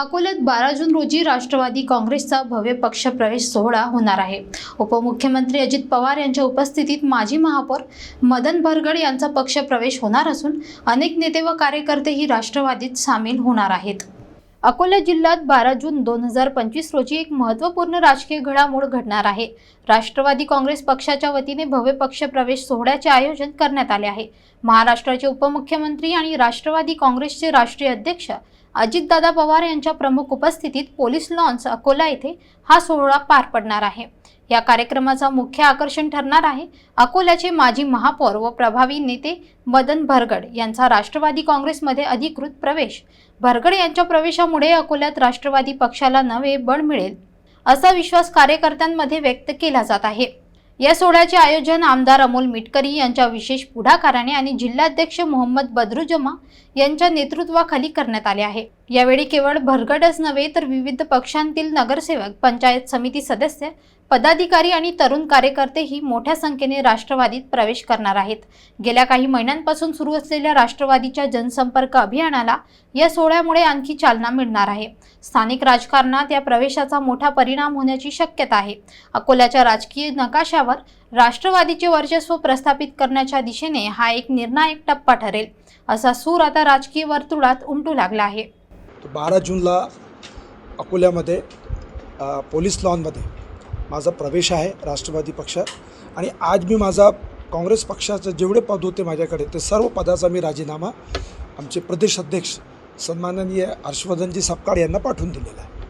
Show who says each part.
Speaker 1: अकोल्यात बारा जून रोजी राष्ट्रवादी काँग्रेसचा भव्य पक्षप्रवेश सोहळा होणार आहे. उपमुख्यमंत्री अजित पवार यांच्या उपस्थितीत माजी महापौर मदन भरगड यांचा पक्षप्रवेश होणार असून अनेक नेते व कार्यकर्तेही राष्ट्रवादीत सामील होणार आहेत. अकोला जिल्ह्यात बारा जून दोन हजार पंचवीस रोजी एक महत्त्वपूर्ण राजकीय घडामोड घडणार आहे. राष्ट्रवादी काँग्रेस पक्षाच्या वतीने भव्य पक्षप्रवेश सोहळ्याचे आयोजन करण्यात आले आहे. महाराष्ट्राचे उपमुख्यमंत्री आणि राष्ट्रवादी काँग्रेसचे राष्ट्रीय अध्यक्ष अजितदादा पवार यांच्या प्रमुख उपस्थितीत पोलीस लॉन्स अकोला येथे हा सोहळा पार पडणार आहे. या कार्यक्रमाचा मुख्य आकर्षण ठरणार आहे अकोल्याचे माजी महापौर व प्रभावी नेते मदन भरगड यांचा राष्ट्रवादी काँग्रेसमध्ये अधिकृत प्रवेश. भरगड यांच्या प्रवेशामुळे अकोल्यात राष्ट्रवादी पक्षाला नवे बळ मिळेल असा विश्वास कार्यकर्त्यांमध्ये व्यक्त केला जात आहे. या सोहळ्याचे आयोजन आमदार अमोल मिटकरी यांच्या विशेष पुढाकाराने आणि जिल्हाध्यक्ष मोहम्मद बदरुजमा यांच्या नेतृत्वाखाली करण्यात आले आहे. यावेळी केवळ भरगडच नव्हे तर विविध पक्षांतील नगरसेवक पंचायत समिती सदस्य पदाधिकारी आणि तरुण कार्यकर्तेही मोठ्या संख्येने राष्ट्रवादीत प्रवेश करणार आहेत. गेल्या काही महिन्यांपासून सुरू असलेल्या राष्ट्रवादीच्या जनसंपर्क अभियानाला या सोहळ्यामुळे आणखी चालना मिळणार आहे. स्थानिक राजकारणात या प्रवेशाचा मोठा परिणाम होण्याची शक्यता आहे. अकोल्याच्या राजकीय नकाशावर राष्ट्रवादीचे वर्चस्व प्रस्थापित करण्याच्या दिशेने हा एक निर्णायक टप्पा ठरेल. असा सूर आता राजकीय वर्तुळात उमटू लागला आहे.
Speaker 2: बारा जूनला अकोल्यामध्ये पोलीस लॉनमध्ये माझा प्रवेश आहे राष्ट्रवादी पक्षात आणि आज मी माझा काँग्रेस पक्षाचे जेवढे पद होते माझ्याकडे ते सर्व पदाचा मी राजीनामा आमचे प्रदेश अध्यक्ष सन्माननीय हर्षवर्धनजी सपकाळ यांना पाठवून दिलेला आहे.